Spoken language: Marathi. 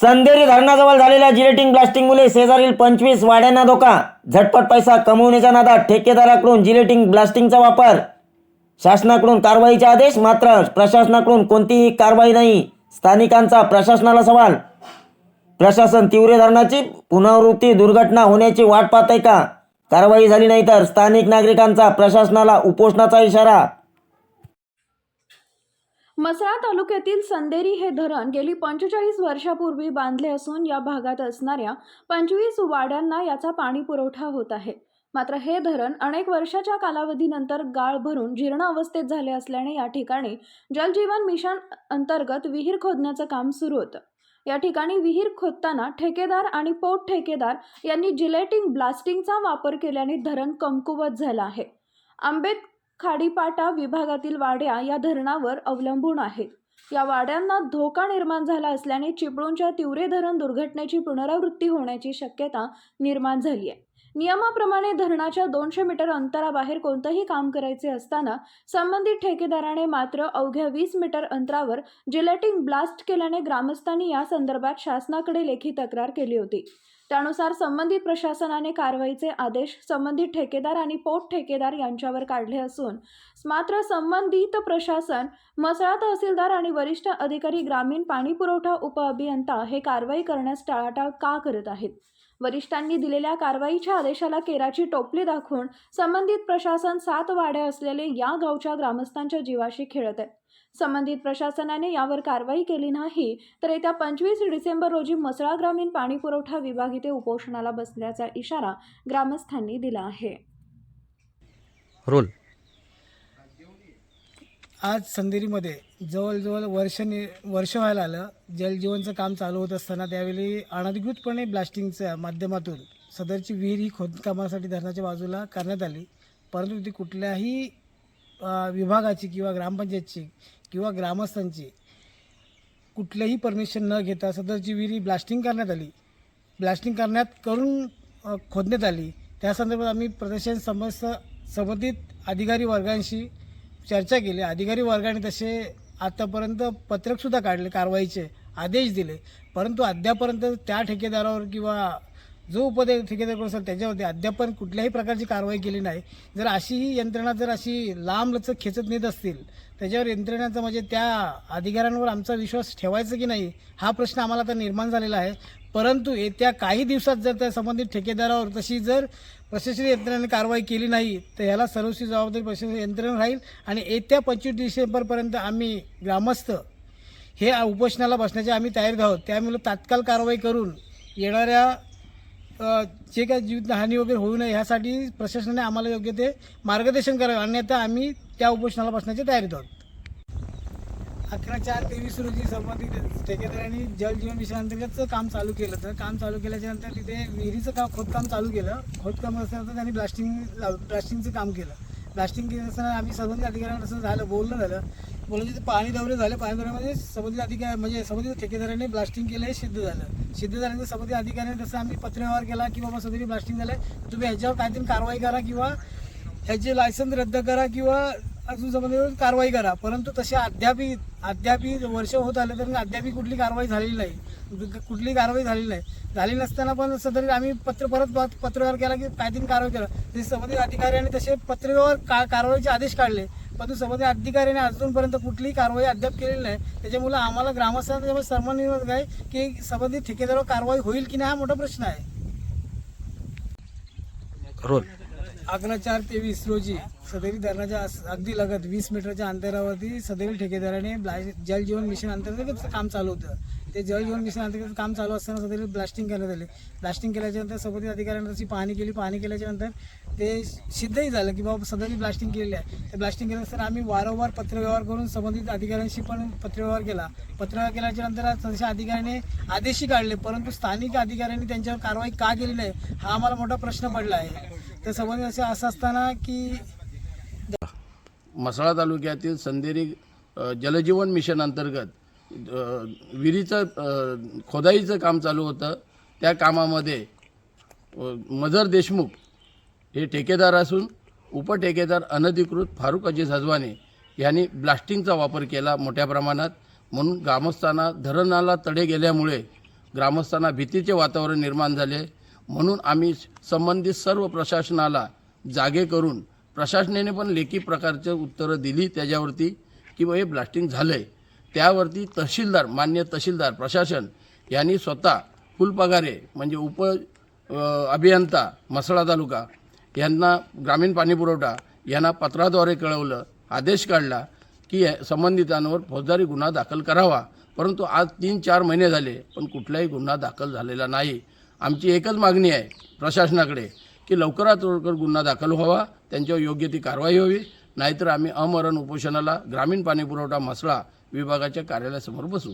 संदेरी धरणाजवळ झालेल्या जिलेटिंग ब्लास्टिंगमुळे शेजारील पंचवीस वाड्यांना धोका. झटपट पैसा कमवण्याच्या नादात ठेकेदाराकडून जिलेटिंग ब्लास्टिंगचा वापर. शासनाकडून कारवाईचे आदेश मात्र प्रशासनाकडून कोणतीही कारवाई नाही. स्थानिकांचा प्रशासनाला सवाल. प्रशासन तीव्र धरणाची पुनरावृत्ती दुर्घटना होण्याची वाट पाहत आहे का? कारवाई झाली नाही तर स्थानिक नागरिकांचा प्रशासनाला उपोषणाचा इशारा. मसळा तालुक्यातील संदेरी हे धरण गेली पंचेचाळीस वर्षापूर्वी बांधले असून या भागात असणाऱ्या पंचवीस वाड्यांना याचा पाणी पुरवठा होत आहे. मात्र हे धरण अनेक वर्षाच्या कालावधीनंतर गाळ भरून जीर्ण अवस्थेत झाले असल्याने या ठिकाणी जलजीवन मिशन अंतर्गत विहीर खोदण्याचं काम सुरू होतं. या ठिकाणी विहीर खोदताना ठेकेदार आणि पोट ठेकेदार यांनी जिलेटिंग ब्लास्टिंगचा वापर केल्याने धरण कमकुवत झालं आहे. आंबेत खाडीपाटा विभागातील वाड्या या धरणावर अवलंबून आहेत. या वाड्यांना धोका निर्माण झाला असल्याने चिपळूणच्या तिवरे धरण दुर्घटनेची पुनरावृत्ती होण्याची शक्यता निर्माण झाली आहे. नियमाप्रमाणे धरणाच्या दोनशे मीटर अंतराबाहेर कोणतंही काम करायचे असताना संबंधित ठेकेदाराने मात्र अवघ्या वीस मीटर अंतरावर जिलेटिंग ब्लास्ट केल्याने ग्रामस्थांनी या संदर्भात शासनाकडे लेखी तक्रार केली होती. त्यानुसार संबंधित प्रशासनाने कारवाईचे आदेश संबंधित ठेकेदार आणि पोट ठेकेदार यांच्यावर काढले असून मात्र संबंधित प्रशासन मसळा तहसीलदार आणि वरिष्ठ अधिकारी ग्रामीण पाणी पुरवठा उपअभियंता हे कारवाई करण्यास टाळाटाळ का करत आहेत? वरिष्ठांनी दिलेल्या कारवाईच्या आदेशाला केराची टोपली दाखवून संबंधित प्रशासन सात वाड्या असलेले या गावच्या ग्रामस्थांच्या जीवाशी खेळत आहे. संबंधित प्रशासनाने यावर कारवाई केली नाही तर येत्या पंचवीस डिसेंबर रोजी मसळा ग्रामीण पाणी पुरवठा विभाग इथे उपोषणाला बसल्याचा इशारा ग्रामस्थांनी दिला आहे. रोल आज संदेरीमध्ये जवळजवळ वर्ष नि वर्ष व्हायला आलं. जलजीवनचं काम चालू होत असताना त्यावेळी अनधिकृतपणे ब्लास्टिंगच्या माध्यमातून सदरची विहीर ही खोदकामासाठी धरणाच्या बाजूला करण्यात आली. परंतु ती कुठल्याही विभागाची किंवा ग्रामपंचायतची किंवा ग्रामस्थांची कुठलंही परमिशन न घेता सदरची विहीर ही ब्लास्टिंग करण्यात आली. ब्लास्टिंग करण्यात करून खोदण्यात आली. त्या संदर्भात आम्ही प्रदर्शन समस्त संबंधित अधिकारी वर्गांशी चर्चा केली. अधिकारी वर्गाने तसे आतापर्यंत पत्रकसुद्धा काढले कारवाईचे आदेश दिले. परंतु अद्यापर्यंत त्या ठेकेदारावर किंवा जो उपदे ठेकेदार असेल त्याच्यावरती पण कुठल्याही प्रकारची कारवाई केली नाही. जर अशी ही यंत्रणा जर अशी लांबलचक खेचत नेत असतील त्याच्यावर यंत्रणाचं म्हणजे त्या अधिकाऱ्यांवर आमचा विश्वास ठेवायचा की नाही हा प्रश्न आम्हाला आता निर्माण झालेला आहे. परंतु येत्या काही दिवसात जर त्या संबंधित ठेकेदारावर तशी जर प्रशासकीय यंत्रणेने कारवाई केली नाही तर ह्याला सर्वस्वी जबाबदारी प्रशासकीय यंत्रणा राहील आणि येत्या पंचवीस डिसेंबरपर्यंत आम्ही ग्रामस्थ हे उपोषणाला बसण्याची आम्ही तयारीत आहोत. त्यामुळे तात्काळ कारवाई करून येणाऱ्या जे काही जीवितहानी वगैरे होऊ नये ह्यासाठी प्रशासनाने आम्हाला योग्य ते मार्गदर्शन करावे. अन्यथा आम्ही त्या उपोषणाला बसण्याची तयारीत आहोत. अकरा चार तेवीस रोजी संबंधित ठेकेदारांनी जलजीवन जीवन अंतर्गतचं काम चालू केलं. तर काम चालू केल्याच्यानंतर तिथे विहिरीचं काम खोदकाम चालू केलं. खोदकाम असल्यानंतर त्यांनी ब्लास्टिंग ब्लास्टिंगचं काम केलं. ब्लास्टिंग केलं असताना आम्ही संबंधित अधिकाऱ्यांना तसं झालं बोलणं झालं. बोलून तिथे पाणी दौरे झाले पाणी दौऱ्यामध्ये संबंधित अधिकारी म्हणजे संबंधित ठेकेदाराने ब्लास्टिंग केलं हे सिद्ध झालं. सिद्ध झाल्यानंतर संबंधित अधिकाऱ्याने तसं आम्ही पत्रव्यवहार केला की बाबा सदरी ब्लास्टिंग झालं तुम्ही ह्याच्यावर काहीतरी कारवाई करा किंवा ह्याचे लायसन्स रद्द करा किंवा अजून कारवाई करा. परंतु तसे अद्यापी अद्यापी वर्ष होत आले तर अद्यापी कुठली कारवाई झालेली नाही. कुठली कारवाई झालेली नाही. झाली नसताना पण सदरी आम्ही पत्र परत प- पत्रव्यवहार केला की काहीतरी कारवाई केला. ते संबंधित अधिकाऱ्यांनी तसे पत्रव्यवहार का कारवाईचे आदेश काढले. परंतु संबंधित अधिकाऱ्याने अजूनपर्यंत कुठलीही कारवाई अद्याप केलेली नाही. त्याच्यामुळे आम्हाला ग्रामस्थांना त्याच्यामुळे सर्वांनी आहे की संबंधित ठेकेदारावर कारवाई होईल की नाही हा मोठा प्रश्न आहे. रोल. अकरा चार तेवीस रोजी सदरी धरणाच्या अगदी लगत वीस मीटरच्या अंतरावरती सदैवी ठेकेदाराने ब्ला जलजीवन मिशन अंतर्गत काम चालू होतं. ते जलजीवन मिशन अंतर्गत काम चालू असताना सदैवी ब्लास्टिंग करण्यात आले. ब्लास्टिंग केल्याच्यानंतर संबंधित अधिकाऱ्यांनी त्याची पाहणी केली. पाहणी केल्याच्यानंतर ते सिद्धही झालं की बाबा सदरी ब्लास्टिंग केलेली आहे. ते ब्लास्टिंग केल्यानंतर आम्ही वारंवार पत्रव्यवहार करून संबंधित अधिकाऱ्यांशी पण पत्रव्यवहार केला. पत्रव्यवहार केल्याच्यानंतर तशा अधिकाऱ्याने आदेशही काढले परंतु स्थानिक अधिकाऱ्यांनी त्यांच्यावर कारवाई का केली नाही हा आम्हाला मोठा प्रश्न पडला आहे. तर असे असं असताना की मसाळा तालुक्यातील संदेरी जलजीवन मिशन अंतर्गत विहिरीचं खोदाईचं काम चालू होतं. त्या कामामध्ये अ, मजर देशमुख हे ठेकेदार असून उपठेकेदार अनधिकृत फारुक अजीज हजवाने यांनी ब्लास्टिंगचा वापर केला मोठ्या प्रमाणात. म्हणून ग्रामस्थांना धरणाला तडे गेल्यामुळे ग्रामस्थांना भीतीचे वातावरण निर्माण झाले. म्हणून आम्ही संबंधित सर्व प्रशासनाला जागे करून प्रशासनाने पण लेखी प्रकारचे उत्तरं दिली त्याच्यावरती की बा हे ब्लास्टिंग झालं आहे त्यावरती तहसीलदार मान्य तहसीलदार प्रशासन यांनी स्वतः फुलपगारे म्हणजे उप अभियंता मसळा तालुका यांना ग्रामीण पाणीपुरवठा यांना पत्राद्वारे कळवलं आदेश काढला की संबंधितांवर फौजदारी गुन्हा दाखल करावा. परंतु आज तीन चार महिने झाले पण कुठलाही गुन्हा दाखल झालेला नाही. आमची एकच मागणी आहे प्रशासनाकडे की लवकरात लवकर गुन्हा दाखल व्हावा त्यांच्यावर योग्य ती कारवाई व्हावी नाहीतर आम्ही अमरण उपोषणाला ग्रामीण पाणीपुरवठा मसळा विभागाच्या कार्यालयासमोर बसू.